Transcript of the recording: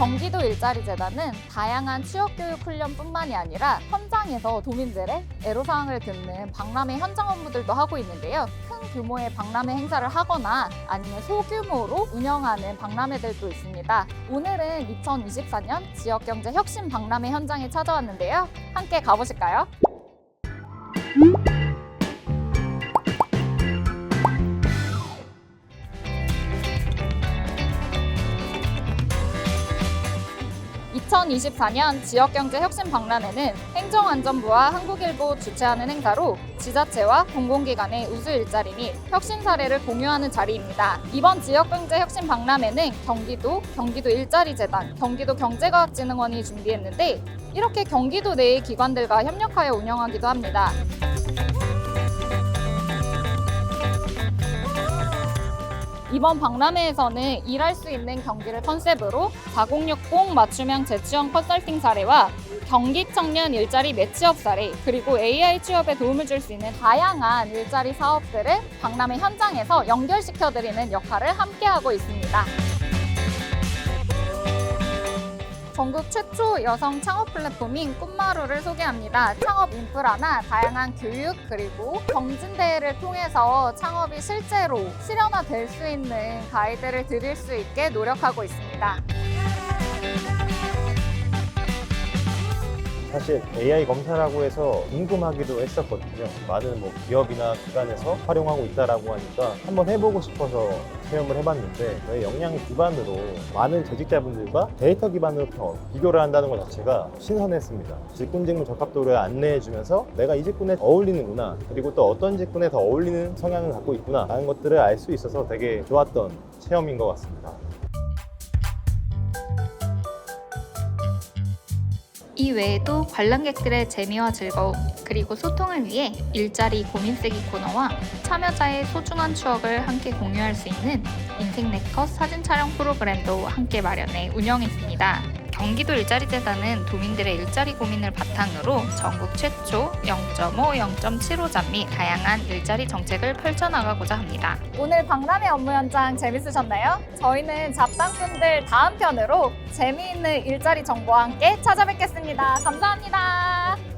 경기도 일자리 재단은 다양한 취업 교육 훈련뿐만이 아니라 현장에서 도민들의 애로사항을 듣는 박람회 현장 업무들도 하고 있는데요. 큰 규모의 박람회 행사를 하거나 아니면 소규모로 운영하는 박람회들도 있습니다. 오늘은 2024년 지역경제 혁신 박람회 현장에 찾아왔는데요. 함께 가보실까요? (2024년) 지역경제혁신 박람회는 행정안전부와 한국일보 주최하는 행사로 지자체와 공공기관의 우수 일자리 및 혁신 사례를 공유하는 자리입니다. 이번 지역경제혁신 박람회는 경기도, 경기도 일자리재단, 경기도 경제과학진흥원이 준비했는데 이렇게 경기도 내의 기관들과 협력하여 운영하기도 합니다. 이번 박람회에서는 일할 수 있는 경기를 컨셉으로 4060 맞춤형 재취업 컨설팅 사례와 경기 청년 일자리 매치업 사례 그리고 AI 취업에 도움을 줄 수 있는 다양한 일자리 사업들을 박람회 현장에서 연결시켜 드리는 역할을 함께 하고 있습니다. 전국 최초 여성 창업 플랫폼인 꿈마루를 소개합니다. 창업 인프라나 다양한 교육 그리고 경진 대회를 통해서 창업이 실제로 실현화될 수 있는 가이드를 드릴 수 있게 노력하고 있습니다. 사실 AI 검사라고 해서 궁금하기도 했었거든요. 많은 뭐 기업이나 기관에서 활용하고 있다라고 하니까 한번 해보고 싶어서 체험을 해봤는데 저희 역량 기반으로 많은 재직자분들과 데이터 기반으로 더 비교를 한다는 것 자체가 신선했습니다. 직군 직무 적합도를 안내해주면서 내가 이 직군에 어울리는구나 그리고 또 어떤 직군에 더 어울리는 성향을 갖고 있구나 라는 것들을 알 수 있어서 되게 좋았던 체험인 것 같습니다. 이 외에도 관람객들의 재미와 즐거움 그리고 소통을 위해 일자리 고민 쓰기 코너와 참여자의 소중한 추억을 함께 공유할 수 있는 인생 네컷 사진 촬영 프로그램도 함께 마련해 운영했습니다. 경기도 일자리 재단은 도민들의 일자리 고민을 바탕으로 전국 최초 0.5, 0.75잠 및 다양한 일자리 정책을 펼쳐나가고자 합니다. 오늘 박람회 업무 현장 재밌으셨나요? 저희는 잡담꾼들 다음 편으로 재미있는 일자리 정보와 함께 찾아뵙겠습니다. 감사합니다.